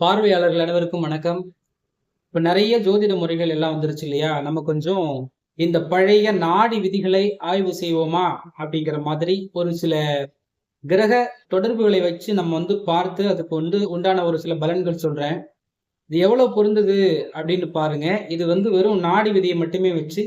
பார்வையாளர்கள் அனைவருக்கும் வணக்கம். இப்போ நிறைய ஜோதிட முறைகள் எல்லாம் வந்துருச்சு இல்லையா? நம்ம கொஞ்சம் இந்த பழைய நாடி விதிகளை ஆய்வு செய்வோமா? அப்படிங்கிற மாதிரி ஒரு சில கிரக தொடர்புகளை வச்சு நம்ம வந்து பார்த்து அதுக்கு வந்து உண்டான ஒரு சில பலன்கள் சொல்றேன். இது எவ்வளவு பொருந்தது அப்படின்னு பாருங்க. இது வந்து வெறும் நாடி விதியை மட்டுமே வச்சு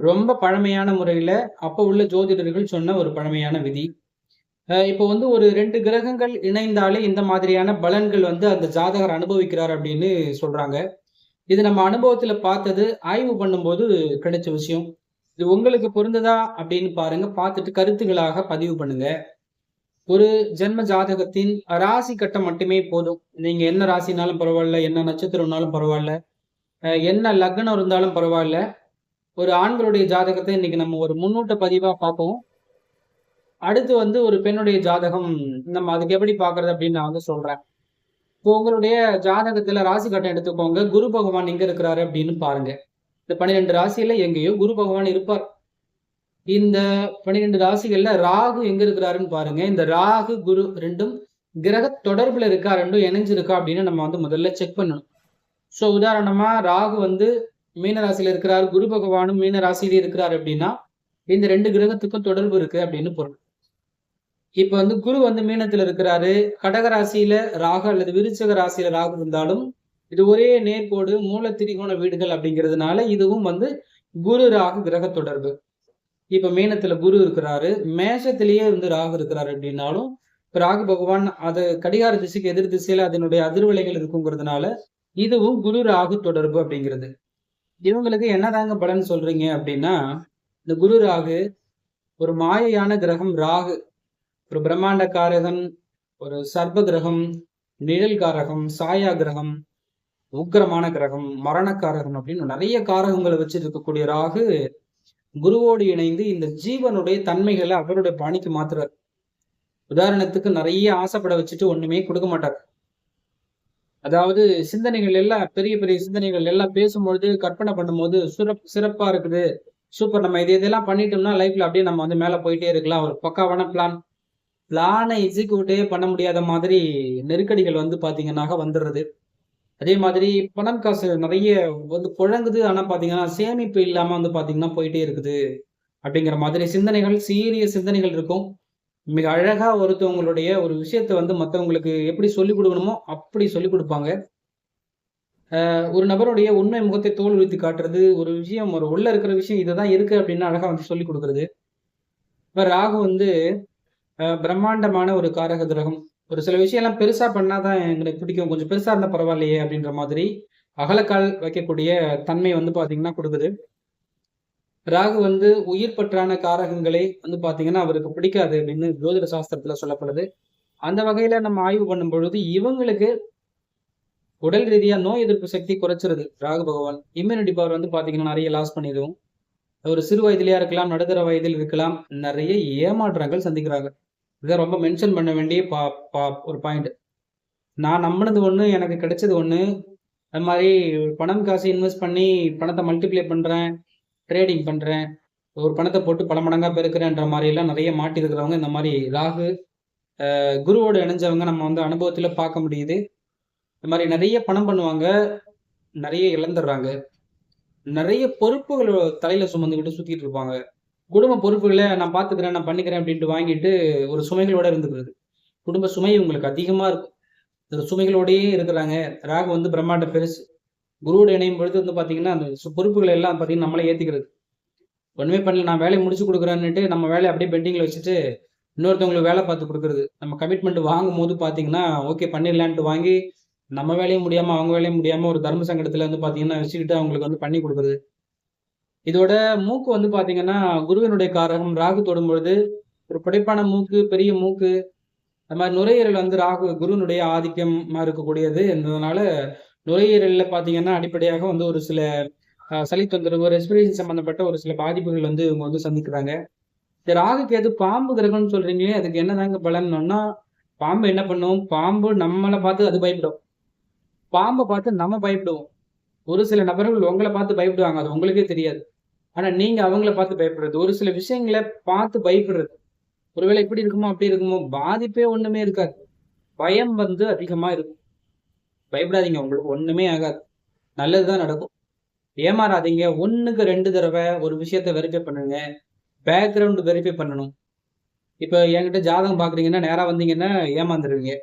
ரொம்ப பழமையான முறையில அப்போ உள்ள ஜோதிடர்கள் சொன்ன ஒரு பழமையான விதி. இப்போ வந்து ஒரு ரெண்டு கிரகங்கள் இணைந்தாலே இந்த மாதிரியான பலன்கள் வந்து அந்த ஜாதகர் அனுபவிக்கிறார் அப்படின்னு சொல்றாங்க. இது நம்ம அனுபவத்துல பார்த்தது ஆய்வு பண்ணும்போது கிடைச்ச விஷயம். இது உங்களுக்கு பொருந்ததா அப்படின்னு பாருங்க. பார்த்துட்டு கருத்துகளாக பதிவு பண்ணுங்க. ஒரு ஜென்ம ஜாதகத்தின் ராசி கட்டம் மட்டுமே போதும். நீங்க என்ன ராசினாலும் பரவாயில்ல என்ன நட்சத்திரம்னாலும் பரவாயில்ல என்ன லக்னம் இருந்தாலும் பரவாயில்ல. ஒரு ஆண்களுடைய ஜாதகத்தை இன்னைக்கு நம்ம ஒரு முன்னூட்ட பதிவா பார்ப்போம். அடுத்து வந்து ஒரு பெண்ணுடைய ஜாதகம் நம்ம அதுக்கு எப்படி பார்க்கறது அப்படின்னு நான் வந்து சொல்றேன். இப்போ உங்களுடைய ஜாதகத்துல ராசி கட்டம் எடுத்துக்கோங்க. குரு பகவான் எங்க இருக்கிறாரு அப்படின்னு பாருங்க. இந்த பன்னிரெண்டு ராசியில எங்கேயோ குரு பகவான் இருப்பார். இந்த பன்னிரெண்டு ராசிகள்ல ராகு எங்க இருக்கிறாருன்னு பாருங்க. இந்த ராகு குரு ரெண்டும் கிரக தொடர்புல இருக்கா ரெண்டும் இணைஞ்சிருக்கா அப்படின்னு நம்ம வந்து முதல்ல செக் பண்ணணும். ஸோ உதாரணமா ராகு வந்து மீன ராசியில இருக்கிறார் குரு பகவானும் மீன ராசியில இருக்கிறார் அப்படின்னா இந்த ரெண்டு கிரகத்துக்கும் தொடர்பு இருக்கு அப்படின்னு பொருள். இப்ப வந்து குரு வந்து மீனத்துல இருக்கிறாரு. கடகராசியில ராக ராகு அல்லது விருச்சக ராசியில ராகு இருந்தாலும் இது ஒரே நேர்கோடு மூல திரிகோண வீடுகள் அப்படிங்கிறதுனால இதுவும் வந்து குரு ராகு கிரக தொடர்பு. இப்ப மீனத்துல குரு இருக்கிறாரு. மேஷத்திலேயே வந்து ராகு இருக்கிறாரு அப்படின்னாலும் இப்ப ராகு பகவான் அது கடிகார திசைக்கு எதிர் திசையில அதனுடைய அதிர்வலைகள் இருக்குங்கிறதுனால இதுவும் குரு ராகு தொடர்பு அப்படிங்கிறது. இவங்களுக்கு என்னதாங்க பலன் சொல்றீங்க அப்படின்னா இந்த குரு ராகு ஒரு மாயையான கிரகம் ராகு. ஒரு பிரம்மாண்ட காரகன் ஒரு சர்ப கிரகம் நிழல் காரகம் சாயா கிரகம் உக்கிரமான கிரகம் மரணக்காரகம் அப்படின்னு நிறைய காரகங்களை வச்சு இருக்கக்கூடிய ராகு குருவோடு இணைந்து இந்த ஜீவனுடைய தன்மைகளை அவருடைய பாணிக்கு மாத்துறார். உதாரணத்துக்கு நிறைய ஆசைப்பட வச்சுட்டு ஒண்ணுமே கொடுக்க மாட்டார். அதாவது சிந்தனைகள் எல்லாம் பெரிய பெரிய சிந்தனைகள் எல்லாம் பேசும்பொழுது கற்பனை பண்ணும்போது சிறப் சிறப்பா இருக்குது. சூப்பர் நம்ம இது இதெல்லாம் பண்ணிட்டோம்னா லைஃப்ல அப்படியே நம்ம வந்து மேல போயிட்டே இருக்கலாம். ஒரு பக்காவான பிளான் பிளானை எக்ஸிக்யூட்டே பண்ண முடியாத மாதிரி நெருக்கடிகள் வந்து பாத்தீங்கன்னாக்க வந்துடுறது. அதே மாதிரி பணம் காசு நிறைய வந்து புழங்குது. ஆனால் பார்த்தீங்கன்னா சேமிப்பு இல்லாமல் வந்து பார்த்தீங்கன்னா போயிட்டே இருக்குது. அப்படிங்கிற மாதிரி சிந்தனைகள் சீரிய சிந்தனைகள் இருக்கும். மிக அழகாக ஒருத்தவங்களுடைய ஒரு விஷயத்த வந்து மற்றவங்களுக்கு எப்படி சொல்லிக் கொடுக்கணுமோ அப்படி சொல்லிக் கொடுப்பாங்க. ஒரு நபருடைய உண்மை முகத்தை தோல் உரித்து காட்டுறது ஒரு விஷயம் ஒரு உள்ள இருக்கிற விஷயம் இதுதான் இருக்கு அப்படின்னு அழகாக வந்து சொல்லிக் கொடுக்குறது. இப்போ ராகு வந்து பிரம்மாண்டமான ஒரு காரக கிரகம். ஒரு சில விஷயம்லாம் பெருசா பண்ணாதான் எங்களுக்கு பிடிக்கும். கொஞ்சம் பெருசா இருந்தால் பரவாயில்லையே அப்படின்ற மாதிரி அகலக்கால் வைக்கக்கூடிய தன்மை வந்து பாத்தீங்கன்னா கொடுக்குது. ராகு வந்து உயிர் பற்றான காரகங்களை வந்து பாத்தீங்கன்னா அவருக்கு பிடிக்காது அப்படின்னு ஜோதிட சாஸ்திரத்துல சொல்லப்படுது. அந்த வகையில நம்ம ஆய்வு பண்ணும் பொழுது இவங்களுக்கு உடல் ரீதியா நோய் எதிர்ப்பு சக்தி குறைச்சிருது. ராகு பகவான் இம்யூனிட்டி பவர் வந்து பாத்தீங்கன்னா நிறைய லாஸ் பண்ணிடுவோம் ஒரு சிறு வயதிலேயா இருக்கலாம் நடுத்தர வயதில் இருக்கலாம் நிறைய ஏமாற்றங்கள் சந்திக்கிறாங்க. இதை ரொம்ப மென்ஷன் பண்ண வேண்டிய பா பா ஒரு பாயிண்ட் நான் நம்பினது ஒன்று எனக்கு கிடைச்சது ஒன்று அது மாதிரி பணம் காசு இன்வெஸ்ட் பண்ணி பணத்தை மல்டிப்ளை பண்ணுறேன் ட்ரேடிங் பண்ணுறேன் ஒரு பணத்தை போட்டு பல மடங்காக பெருக்கிறேன்ற மாதிரியெல்லாம் நிறைய மாட்டி இருக்கிறவங்க இந்த மாதிரி ராகு குருவோடு இணைஞ்சவங்க நம்ம வந்து அனுபவத்தில் பார்க்க முடியுது. இந்த மாதிரி நிறைய பணம் பண்ணுவாங்க நிறைய இழந்துடுறாங்க. நிறைய பொறுப்புகள் தலையில் சுமந்துக்கிட்டு சுற்றிட்டு இருப்பாங்க. குடும்ப பொறுப்புகளை நான் பார்த்துக்கிறேன் நான் பண்ணிக்கிறேன் அப்படின்ட்டு வாங்கிட்டு ஒரு சுமைகளோட இருந்துக்கிறது. குடும்ப சுமை உங்களுக்கு அதிகமாக இருக்கும். இந்த சுமைகளோடயே இருக்கிறாங்க. ராகு வந்து பிரம்மாண்ட பெருசு. குருவோட இணையும் பொழுது வந்து பார்த்தீங்கன்னா அந்த சு- பொறுப்புகளை எல்லாம் பார்த்தீங்கன்னா நம்மளே ஏற்றிக்கிறது ஒன்றுமே பண்ணல நான் வேலையை முடிச்சு கொடுக்குறேன்னுட்டு நம்ம வேலையை அப்படியே பெண்டிங்கில் வச்சுட்டு இன்னொருத்தவங்களுக்கு வேலை பார்த்து கொடுக்குறது. நம்ம கமிட்மெண்ட் வாங்கும் போது பார்த்தீங்கன்னா ஓகே பண்ணிடலான்ட்டு வாங்கி நம்ம வேலையும் முடியாமல் அவங்க வேலையும் முடியாமல் ஒரு தர்ம சங்கடத்தில் வந்து பார்த்தீங்கன்னா வச்சுக்கிட்டு அவங்களுக்கு வந்து பண்ணி கொடுக்குறது. இதோட மூக்கு வந்து பாத்தீங்கன்னா குருவினுடைய காரகம் ராகு தொடும் பொழுது ஒரு புடைப்பான மூக்கு பெரிய மூக்கு அது மாதிரி நுரையீரல் வந்து ராகு குருவினுடைய ஆதிக்கமா இருக்கக்கூடியது. என்பதனால நுரையீரல்ல பாத்தீங்கன்னா அடிப்படையாக வந்து ஒரு சில சளி தொந்தரவு ரெஸ்பிரேஷன் சம்பந்தப்பட்ட ஒரு சில பாதிப்புகள் வந்து இவங்க வந்து சந்திக்கிறாங்க. இந்த ராகுக்கு எது பாம்பு கிரகம்னு சொல்றீங்களே அதுக்கு என்னதாங்க பலன்னா பாம்பு என்ன பண்ணும்? பாம்பு நம்மளை பார்த்து அது பயப்படும். பாம்பை பார்த்து நம்ம பயப்படுவோம். ஒரு சில நபர்கள் உங்களை பார்த்து பயப்படுவாங்க அது உங்களுக்கே தெரியாது. ஆனா நீங்க அவங்கள பார்த்து பயப்படுறது. ஒரு சில விஷயங்களை பார்த்து பயப்படுறது. ஒருவேளை இப்படி இருக்குமோ அப்படி இருக்குமோ பாதிப்பே ஒண்ணுமே இருக்காது. பயம் வந்து அதிகமா இருக்கும். பயப்படாதீங்க உங்களுக்கு ஒண்ணுமே ஆகாது. நல்லதுதான் நடக்கும். ஏமாறாதீங்க. ஒண்ணுக்கு ரெண்டு தடவை ஒரு விஷயத்த வெரிஃபை பண்ணுங்க. பேக்ரவுண்ட் வெரிஃபை பண்ணணும். இப்போ என்கிட்ட ஜாதகம் பார்க்குறீங்கன்னா நேராக வந்தீங்கன்னா ஏமாந்துருவீங்க.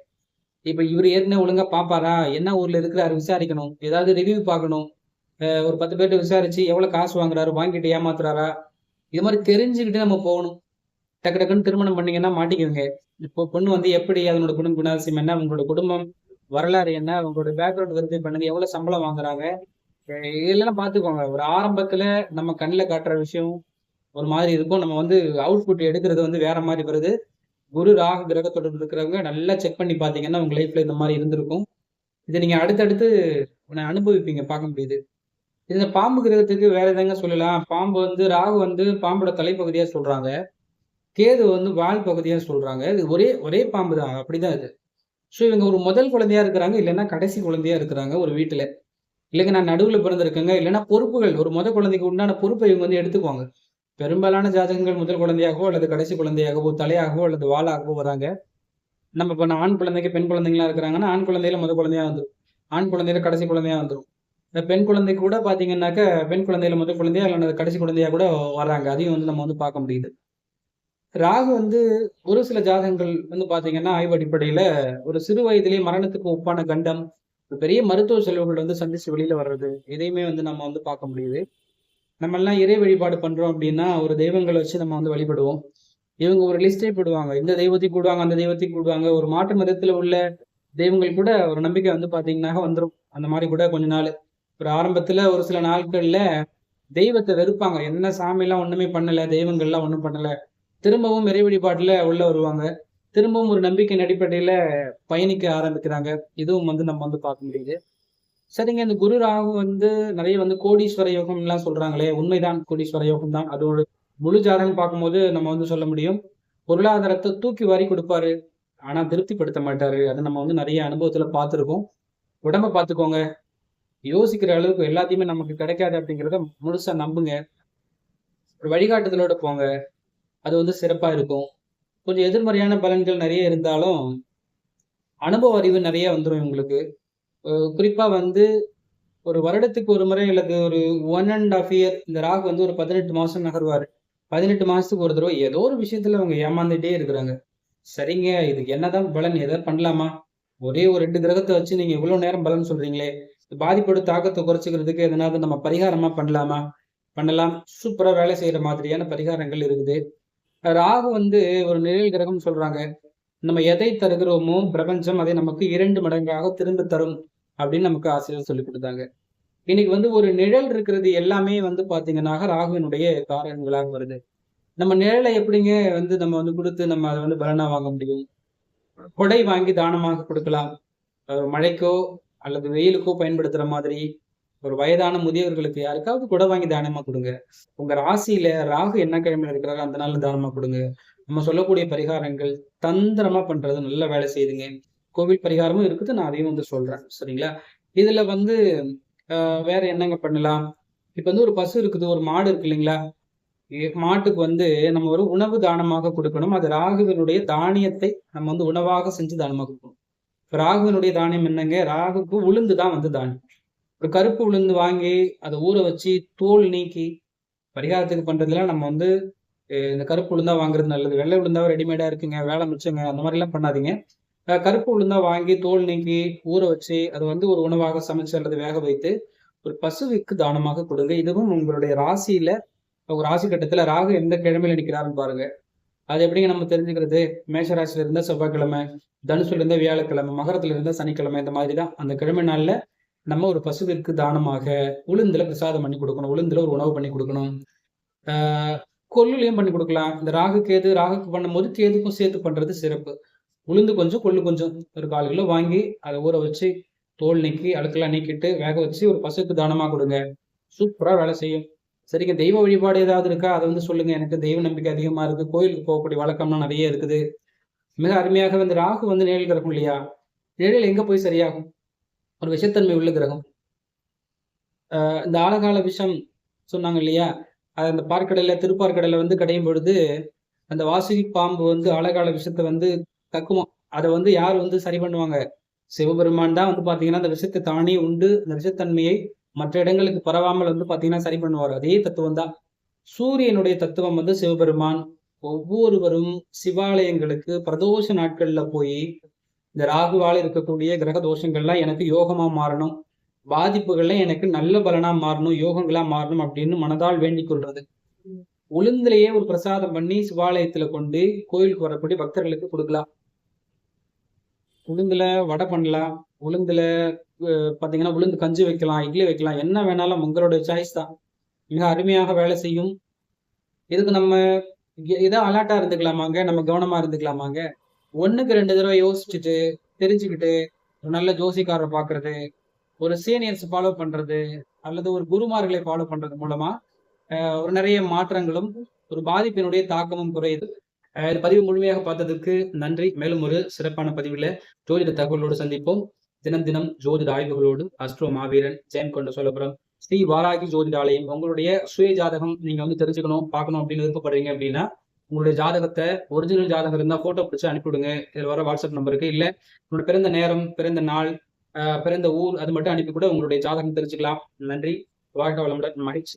இப்போ இவர் ஏற்கனவே ஒழுங்கா பார்ப்பாரா? என்ன ஊர்ல இருக்கிறாரு? விசாரிக்கணும். ஏதாவது ரிவ்யூ பார்க்கணும். ஒரு பத்து பேர்ட்ட விசாரிச்சு எவ்வளவு காசு வாங்குறாரு வாங்கிட்டு ஏமாத்துறாரா? இது மாதிரி தெரிஞ்சுக்கிட்டு நம்ம போகணும். டக்கு டக்குன்னு திருமணம் பண்ணீங்கன்னா மாட்டிக்குவீங்க. இப்போ பொண்ணு வந்து எப்படி அதனோட குடும்ப குணாதிசயம் என்ன உங்களோட குடும்பம் வரலாறு என்ன உங்களோட பேக்ரவுண்ட் வெரிஃபை பண்ணுங்க எவ்வளோ சம்பளம் வாங்குறாங்க? இதெல்லாம் பார்த்துக்கோங்க ஒரு ஆரம்பத்தில் நம்ம கண்ணில் காட்டுற விஷயம் ஒரு மாதிரி இருக்கும். நம்ம வந்து அவுட்புட் எடுக்கிறது வந்து வேற மாதிரி வருது. குரு ராக கிரக இருக்கிறவங்க நல்லா செக் பண்ணி பார்த்தீங்கன்னா உங்க லைஃப்ல இந்த மாதிரி இருந்திருக்கும். இதை நீங்கள் அடுத்தடுத்து உன்னை அனுபவிப்பீங்க பார்க்க முடியுது. இந்த பாம்பு கிரகத்துக்கு வேற எதாங்க சொல்லலாம்? பாம்பு வந்து ராகு வந்து பாம்போட தலைப்பகுதியா சொல்றாங்க. கேது வந்து வால் பகுதியா சொல்றாங்க. இது ஒரே ஒரே பாம்பு தான். அப்படிதான் இது. ஸோ இவங்க ஒரு முதல் குழந்தையா இருக்கிறாங்க இல்லைன்னா கடைசி குழந்தையா இருக்கிறாங்க ஒரு வீட்டுல. இல்லைங்க நான் நடுவில் பிறந்திருக்கேங்க. இல்லைன்னா பொறுப்புகள் ஒரு முதல் குழந்தைக்கு உண்டான பொறுப்பை இவங்க வந்து எடுத்துக்குவாங்க. பெரும்பாலான ஜாதகங்கள் முதல் குழந்தையாகவோ அல்லது கடைசி குழந்தையாகவோ தலையாகவோ அல்லது வாளாகவோ வராங்க. நம்ம இப்போ ஆண் குழந்தைக்கு பெண் குழந்தைங்களா இருக்கிறாங்கன்னா ஆண் குழந்தையில முதல் குழந்தையா வந்துடும் ஆண் குழந்தையில கடைசி குழந்தையா வந்துடும் இந்த பெண் குழந்தை கூட பார்த்தீங்கன்னாக்க பெண் குழந்தையில முதல் குழந்தையா இல்லை கடைசி குழந்தையா கூட வராங்க அதையும் வந்து நம்ம வந்து பார்க்க முடியுது. ராகு வந்து ஒரு சில ஜாதகங்கள் வந்து பார்த்தீங்கன்னா ஆய்வு அடிப்படையில ஒரு சிறு வயதிலேயே மரணத்துக்கு ஒப்பான கண்டம் பெரிய மருத்துவ செலவுகள் வந்து சந்திச்சு வெளியில வர்றது இதையுமே வந்து நம்ம வந்து பார்க்க முடியுது. நம்ம எல்லாம் இறை வழிபாடு பண்றோம் அப்படின்னா ஒரு தெய்வங்களை வச்சு நம்ம வந்து வழிபடுவோம். இவங்க ஒரு லிஸ்டே போடுவாங்க. இந்த தெய்வத்தையும் கூடுவாங்க அந்த தெய்வத்தையும் கூடுவாங்க. ஒரு மாற்று மதத்துல உள்ள தெய்வங்கள் கூட ஒரு நம்பிக்கை வந்து பாத்தீங்கன்னா வந்துடும் அந்த மாதிரி கூட கொஞ்ச நாள். ஒரு ஆரம்பத்துல ஒரு சில நாட்கள்ல தெய்வத்தை வெறுப்பாங்க. என்ன சாமி எல்லாம் ஒண்ணுமே பண்ணல தெய்வங்கள்லாம் ஒண்ணும் பண்ணல. திரும்பவும் இறை வழிபாட்டுல உள்ள வருவாங்க. திரும்பவும் ஒரு நம்பிக்கையின் அடிப்படையில பயணிக்க ஆரம்பிக்கிறாங்க. இதுவும் வந்து நம்ம வந்து பார்க்க முடியுது. சரிங்க இந்த குரு ராகு வந்து நிறைய வந்து கோடீஸ்வர யோகம் எல்லாம் சொல்றாங்களே. உண்மைதான் கோடீஸ்வர யோகம் தான் அதோட முழு ஜாதகம் பார்க்கும்போது நம்ம வந்து சொல்ல முடியும். பொருளாதாரத்தை தூக்கி வாரி கொடுப்பாரு. ஆனா திருப்திப்படுத்த மாட்டாரு. அதை நம்ம வந்து நிறைய அனுபவத்துல பார்த்துருக்கோம். உடம்ப பார்த்துக்கோங்க. யோசிக்கிற அளவுக்கு எல்லாத்தையுமே நமக்கு கிடைக்காது அப்படிங்கிறத முழுசா நம்புங்க. ஒரு வழிகாட்டுதலோட போங்க. அது வந்து சிறப்பா இருக்கும். கொஞ்சம் எதிர்மறையான பலன்கள் நிறைய இருந்தாலும் அனுபவ அறிவு நிறைய வந்துடும் உங்களுக்கு குறிப்பாக குறிப்பா வந்து ஒரு வருடத்துக்கு ஒரு முறை அல்லது ஒரு ஒன் அண்ட் ஆஃப் இயர் இந்த ராகு வந்து ஒரு பதினெட்டு மாசம் நகர்வார். பதினெட்டு மாசத்துக்கு ஒரு தடவை ஏதோ ஒரு விஷயத்துல அவங்க ஏமாந்துட்டே இருக்கிறாங்க. சரிங்க இதுக்கு என்னதான் பலன் எதாவது பண்ணலாமா? ஒரே ஒரு ரெண்டு கிரகத்தை வச்சு நீங்க இவ்வளவு நேரம் பலன் சொல்றீங்களே. பாதிப்போட தாக்கத்தை குறைச்சிக்கிறதுக்கு எதனாவது நம்ம பரிகாரமா பண்ணலாமா? பண்ணலாம். சூப்பரா வேலை செய்யற மாதிரியான பரிகாரங்கள் இருக்குது. ராகு வந்து ஒரு நிழல் கிரகம் சொல்றாங்க. நம்ம எதை தருகிறோமோ பிரபஞ்சம் அதை நமக்கு இரண்டு மடங்காக திரும்ப தரும் அப்படின்னு நமக்கு ஆசிரியர் சொல்லி கொடுத்தாங்க. இன்னைக்கு வந்து ஒரு நிழல் இருக்கிறது எல்லாமே வந்து பாத்தீங்கன்னா ராகுவினுடைய காரணங்களாக வருது. நம்ம நிழலை எப்படிங்க வந்து நம்ம வந்து கொடுத்து நம்ம அதை வந்து பலனா வாங்க முடியும்? கொடை வாங்கி தானமாக கொடுக்கலாம். மழைக்கோ அல்லது வெயிலுக்கோ பயன்படுத்துற மாதிரி ஒரு வயதான முதியவர்களுக்கு யாருக்காவது குடை வாங்கி தானியமாக கொடுங்க. உங்க ராசியில ராகு என்ன கிழமையில இருக்கிறாரோ அந்த நாள் தானமாக கொடுங்க. நம்ம சொல்லக்கூடிய பரிகாரங்கள் தந்திரமா பண்றது நல்ல வேலை செய்யுதுங்க கோவில் பரிகாரமும் இருக்குது நான் அதையும் வந்து சொல்றேன். சரிங்களா? இதுல வந்து ஆஹ் வேற என்னங்க பண்ணலாம்? இப்போ வந்து ஒரு பசு இருக்குது ஒரு மாடு இருக்கு இல்லைங்களா? மாட்டுக்கு வந்து நம்ம ஒரு உணவு தானமாக கொடுக்கணும். அது ராகுவினுடைய தானியத்தை நம்ம வந்து உணவாக செஞ்சு தானமாக கொடுக்கணும். இப்போ ராகுவினுடைய தானியம் என்னங்க? ராகுக்கு உளுந்து தான் வந்து தானியம். ஒரு கருப்பு உளுந்து வாங்கி அதை ஊற வச்சு தோல் நீக்கி பரிகாரத்துக்கு பண்றதுல நம்ம வந்து இந்த கருப்பு உளுந்தா வாங்குறது நல்லது. வெள்ளை உளுந்தாவே ரெடிமேடா இருக்குங்க. வேலை மிச்சங்க அந்த மாதிரி எல்லாம் பண்ணாதீங்க கருப்பு உளுந்தா வாங்கி தோல் நீக்கி ஊற வச்சு அதை வந்து ஒரு உணவாக சமைச்சு அல்லது வேக வைத்து ஒரு பசுவுக்கு தானமாக கொடுங்க. இதுவும் உங்களுடைய ராசியில ஒரு ராசி கட்டத்துல ராகு எந்த கிழமையில நிற்கிறாருன்னு பாருங்க. அது எப்படிங்க நம்ம தெரிஞ்சுக்கிறது? மேஷ இருந்தால் செவ்வாய்க்கிழமை தனுசுல இருந்தால் வியாழக்கிழமை மகரத்துல இருந்தால் சனிக்கிழமை இந்த மாதிரி தான் அந்த கிழமை நாளில் நம்ம ஒரு பசுவிற்கு தானமாக உளுந்துல பிரசாதம் பண்ணி கொடுக்கணும். உளுந்துல ஒரு உணவு பண்ணி கொடுக்கணும். கொல்லுலையும் பண்ணி கொடுக்கலாம். இந்த ராகு கேது ராகுக்கு பண்ணும்போது கேதுக்கும் சேர்த்து பண்றது சிறப்பு. உளுந்து கொஞ்சம் கொள்ளு கொஞ்சம். ஒரு கால் கிலோ வாங்கி அதை ஊற வச்சு தோல் நீக்கி அழுக்கெல்லாம் நீக்கிட்டு வேக வச்சு ஒரு பசுக்கு தானமாக கொடுங்க. சூப்பராக வேலை செய்யும். சரிங்க தெய்வ வழிபாடு ஏதாவது இருக்கா? அதை வந்து சொல்லுங்க. எனக்கு தெய்வ நம்பிக்கை அதிகமா இருக்கு. கோயிலுக்கு போகக்கூடிய வழக்கம்லாம் நிறைய இருக்குது. மிக அருமையாக வந்து ராகு வந்து நிழல் கிரகம் இல்லையா? நிழல் எங்க போய் சரியாகும்? ஒரு விஷத்தன்மை உள்ள கிரகம். ஆஹ் இந்த ஆழகால விஷம் சொன்னாங்க இல்லையா? அது அந்த பார்க்கடல்ல திருப்பார்க்கடல்ல வந்து கடையும் பொழுது அந்த வாசுகி பாம்பு வந்து ஆழகால விஷத்தை வந்து கக்குமா அதை வந்து யார் வந்து சரி பண்ணுவாங்க? சிவபெருமான் தான் வந்து பாத்தீங்கன்னா அந்த விஷத்தை தானே உண்டு. அந்த விஷத்தன்மையை மற்ற இடங்களுக்கு பரவாமல் வந்து பாத்தீங்கன்னா சரி பண்ணுவார். அதே தத்துவம் தான். சூரியனுடைய தத்துவம் வந்து சிவபெருமான். ஒவ்வொருவரும் சிவாலயங்களுக்கு பிரதோஷ நாட்கள்ல போய் இந்த ராகுவால இருக்கக்கூடிய கிரக தோஷங்கள்லாம் எனக்கு யோகமா மாறணும். பாதிப்புகள்லாம் எனக்கு நல்ல பலனா மாறணும் யோகங்களா மாறணும் அப்படின்னு மனதால் வேண்டிக் கொள்றது. உளுந்துலயே ஒரு பிரசாதம் பண்ணி சிவாலயத்துல கொண்டு கோயிலுக்கு வரக்கூடிய பக்தர்களுக்கு கொடுக்கலாம். உளுந்துல வடை பண்ணலாம். உளுந்துல பார்த்தீங்கன்னா உளுந்து கஞ்சி வைக்கலாம் இட்லி வைக்கலாம். என்ன வேணாலும் உங்களுடைய சாய்ஸ் தான். மிக அருமையாக வேலை செய்யும். இதுக்கு நம்ம எ- ஏதோ இருந்துக்கலாமாங்க? நம்ம கவனமாக இருந்துக்கலாமாங்க? ஒன்றுக்கு ரெண்டு தடவை யோசிச்சுட்டு தெரிஞ்சுக்கிட்டு ஒரு நல்ல ஜோசிக்காரரை பார்க்கறது ஒரு சீனியர்ஸ் ஃபாலோ பண்ணுறது அல்லது ஒரு குருமார்களை ஃபாலோ பண்ணுறது மூலமாக ஒரு நிறைய மாற்றங்களும் ஒரு பாதிப்பினுடைய தாக்கமும் குறையுது. இந்த பதிவு முழுமையாக பார்த்ததுக்கு நன்றி. மேலும் ஒரு சிறப்பான பதிவில் ஜோதிட தகவலோடு சந்திப்போம். தினம் தினம் ஜோதிட ஆய்வுகளோடு அஸ்ட்ரோ மாவீரன் ஜெயம் கொண்ட சோழபுரம் ஸ்ரீ வாராகி ஜோதிட ஆலயம். உங்களுடைய சுய ஜாதகம் நீங்க வந்து தெரிஞ்சுக்கணும் பார்க்கணும் அப்படின்னு விருப்பப்படுறீங்க அப்படின்னா உங்களுடைய ஜாதகத்தை ஒரிஜினல் ஜாதகம் இருந்தால் ஃபோட்டோ பிடிச்சி அனுப்பிவிடுங்க. இதில் வர வாட்ஸ்அப் நம்பருக்கு இல்லை உங்களோட பிறந்த நேரம் பிறந்த நாள் பிறந்த ஊர் அது மட்டும் அனுப்பி கூட உங்களுடைய ஜாதகம் தெரிஞ்சுக்கலாம். நன்றி. வாழ்க்கை வளமுடன். மகிழ்ச்சி.